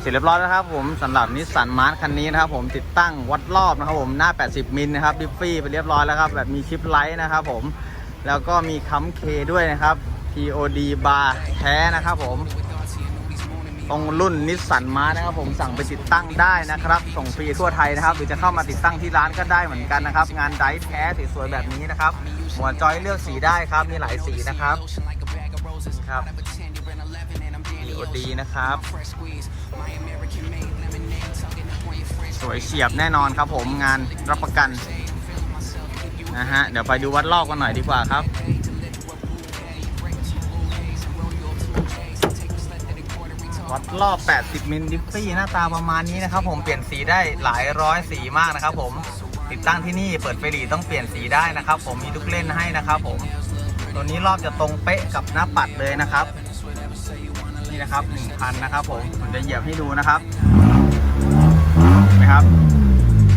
เสร็จเรียบร้อยแล้วครับผมสำหรับนิสสันมาร์คันนี้นะครับผมติดตั้งวัดรอบนะครับผมหน้า 80 มิลนะครับดิฟฟี่ไปเรียบร้อยแล้วครับแบบมีชิปไลท์นะครับผมแล้วก็มีคัมเคด้วยนะครับ POD บาร์แท้นะครับผมตรงรุ่นนิสสันมาร์นะครับผมสั่งไปติดตั้งได้นะครับ ส่งฟรีทั่วไทยนะครับ หรือจะเข้ามาติดตั้งที่ร้านก็ได้เหมือนกันนะครับ งานไดร์แท้สวยๆแบบนี้นะครับ หัวจอยเลือกสีได้ครับมีหลายสีนะครับครับ POD นะครับ สวยเฉียบแน่นอนครับผมงานรับประกันนะฮะเดี๋ยวไปดูวัดรอบกันหน่อยดีกว่าครับวัดรอบ 80 มิลดิฟฟี่หน้าตาประมาณนี้นะครับผมเปลี่ยนสีได้หลายร้อยสีมากนะครับผมติดตั้งที่นี่เปิดไฟหลีต้องเปลี่ยนสีได้นะครับ ผมมีลูกเล่นให้นะครับผมตัวนี้รอบจะตรงเป๊ะกับหน้าปัดเลยนะครับ นี่นะครับ1,000นะครับผมผมจะเหยียบให้ดูนะครับเห็นะครับ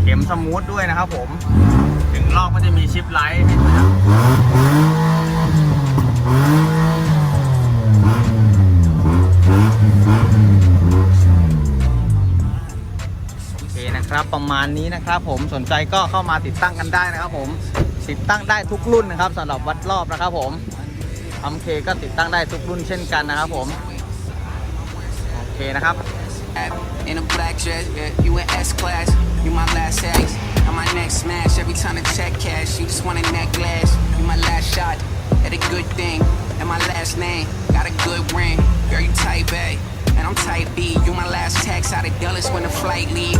เข็มสมูทด้วยนะครับผม ถึงรอบก็จะมีชิปไลท์ให้ด้วยนะโอเคนะครับประมาณนี้นะครับผมสนใจก็เข้ามาติดตั้งกันได้นะครับผมติดตั้งได้ทุกรุ่นนะครับสำหรับวัดรอบนะครับผมทำเคก็ติดตั้งได้ทุกรุ่นเช่นกันนะครับผม เคนะครับ In a black dress, yeah, you in S class. You my last ex. On my next smash. Every time the check cash, you just want a necklace. You my last shot at a good thing. And my last name got a good ring. Girl, you type A. And I'm type B. You my last text out of Dulles when the flight leave.